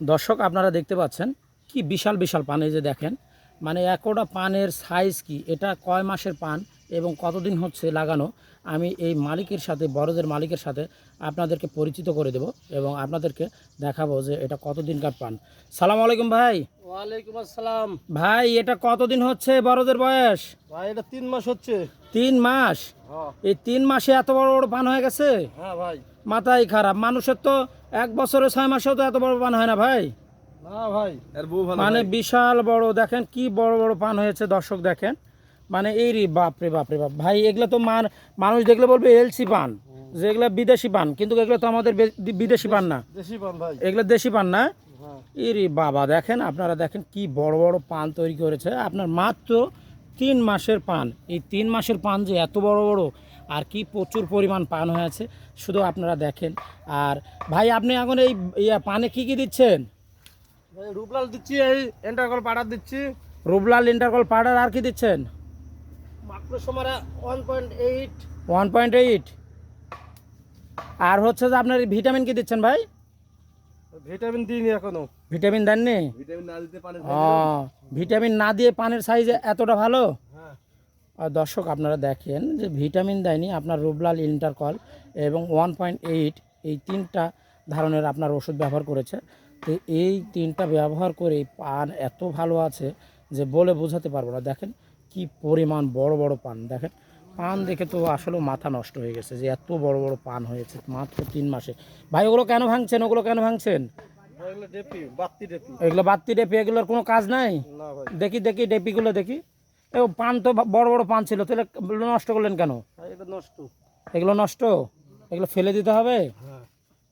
দর্শক আপনারা দেখতে পাচ্ছেন কি বিশাল বিশাল পান এই যে দেখেন। মানে একটা পানের সাইজ কি? এটা কয় মাসের পান এবং কতদিন হচ্ছে লাগানো? আমি এই মালিকের সাথে বড়দের মালিকের সাথে আপনাদেরকে পরিচিত করে দেব এবং আপনাদেরকে দেখাবো যে এটা কতদিনকার পান। সালাম আলাইকুম ভাই। ওয়ালাইকুম আসসালাম। ভাই এটা কতদিন হচ্ছে বড়দের বয়স? ভাই এটা তিন মাস হচ্ছে। তিন মাস? এই তিন মাসে এত বড় বড় পান হয়ে গেছে? হ্যাঁ ভাই। মাথায় খারাপ। মানুষের তো এক বছরে ছয় মাসেও তো এত বড় পান হয় না ভাই? না ভাই। এর বউ ভালো মানে বিশাল বড় দেখেন কি বড় বড় পান হয়েছে দর্শক দেখেন। মানে এই রে বাপরে বাপরে বাপ ভাই এগুলো তো মান মানুষ দেখলে বলবে এলসি পান যেগুলো বিদেশি পান কিন্তু এগুলো তো আমাদের বিদেশি পান না। দেশি পান ভাই। এগুলো দেশি পান না? হ্যাঁ। ইরি বাবা দেখেন আপনারা দেখেন কি বড় বড় পান তৈরি করেছে। আপনার মাত্র তিন মাসের পান। এই তিন মাসের পান যে এত বড় বড় আর কি প্রচুর পরিমাণ পান হয়েছে শুধু আপনারা দেখেন। আর ভাই আপনি এখন এই ইয়া পানে কি কি দিচ্ছেন? ভাই রূপলাল দিচ্ছি এই এন্টারকল পাউডার দিচ্ছি। রুবলাল ইন্টারকল পাউডার আর কি দিচ্ছেন? মাত্র সময় one point eight one point eight আর হচ্ছে যে আপনার ভিটামিন কি দিচ্ছেন ভাই? ভিটামিন দিইনি এখনও। ভিটামিন দেননি? ভিটামিন না দিতে পারে ভিটামিন না দিয়ে পানের সাইজ এতটা ভালো? দর্শক আপনারা দেখেন যে ভিটামিন দেয়নি আপনার রুবলাল ইন্টারকল এবং ওয়ান পয়েন্ট এইট এই তিনটা ধরনের আপনার ওষুধ ব্যবহার করেছে। তো এই তিনটা ব্যবহার করে পান এত ভালো আছে যে বলে বোঝাতে পারব না। দেখেন কি পরিমাণ বড় বড় পান। দেখেন পান দেখে তো আসলে মাথা নষ্ট হয়ে গেছে যে এত বড় বড় পান হয়েছে মাত্র তিন মাসে। ভাই ওগুলো কেন ভাঙছেন? ওগুলো কেন ভাঙছেন? এগুলো ডেপি বাত্তি ডেপি। এগুলো বাত্তি ডেপি এগুলোর কোনো কাজ নাই? দেখি দেখি ডেপিগুলো দেখি। পান তো বড় বড় পান ছিল তাহলে নষ্ট করলেন কেন? নষ্ট। এগুলো নষ্ট? এগুলো ফেলে দিতে হবে? হ্যাঁ।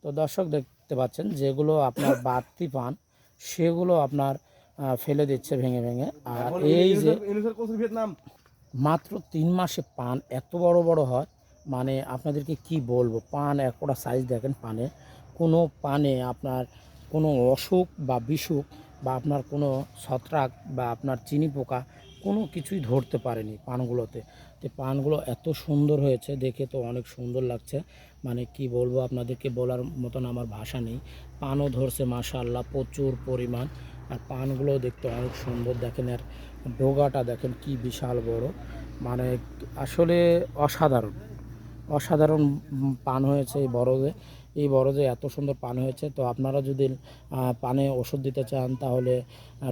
তো দর্শক দেখতে পাচ্ছেন যেগুলো আপনার বাড়তি পান সেগুলো আপনার ফেলে দিচ্ছে ভেঙে ভেঙে। আর এই যে মাত্র তিন মাসে পান এত বড় বড় হয় মানে আপনাদেরকে কি বলব? পান একটা সাইজ দেখেন পানে। কোনো পানে আপনার কোনো অসুখ বা বিসুখ বা আপনার কোনো ছত্রাক বা আপনার চিনি পোকা কোনো কিছুই ধরতে পারেনি পানগুলোতে। তো পানগুলো এত সুন্দর হয়েছে, দেখে তো অনেক সুন্দর লাগছে। মানে কি বলব আপনাদেরকে বলার মতন আমার ভাষা নেই। পানও ধরছে মাশাআল্লাহ, প্রচুর পরিমাণ। আর পানগুলো দেখতে অনেক সুন্দর, দেখেন আর ডোগাটা দেখেন কি বিশাল বড়। মানে আসলে অসাধারণ। অসাধারণ পান হয়েছে এই বড়দে এই বড়দে এত সুন্দর পান হয়েছে, তো আপনারা যদি পানে ওষুধ দিতে চান, তাহলে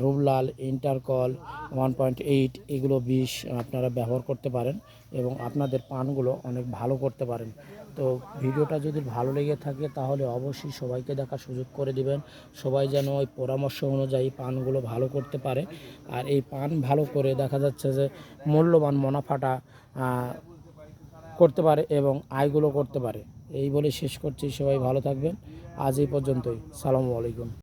রুবলাল ইন্টারকল, ওয়ান পয়েন্ট এইট এগুলো বিষ আপনারা ব্যবহার করতে পারেন এবং আপনাদের পানগুলো অনেক ভালো করতে পারেন। তো ভিডিওটা যদি ভালো লেগে থাকে, তাহলে অবশ্যই সবাইকে দেখার সুযোগ করে দিবেন। সবাই যেন ওই পরামর্শ অনুযায়ী পানগুলো ভালো করতে পারে। আর এই পান ভালো করে দেখা যাচ্ছে যে, মূল্যবান মুনাফাটা করতে পারে এবং আয়গুলো করতে পারে। এই বলে শেষ করছি। সবাই ভালো থাকবেন। আজ এই পর্যন্তই। সালামু আলাইকুম।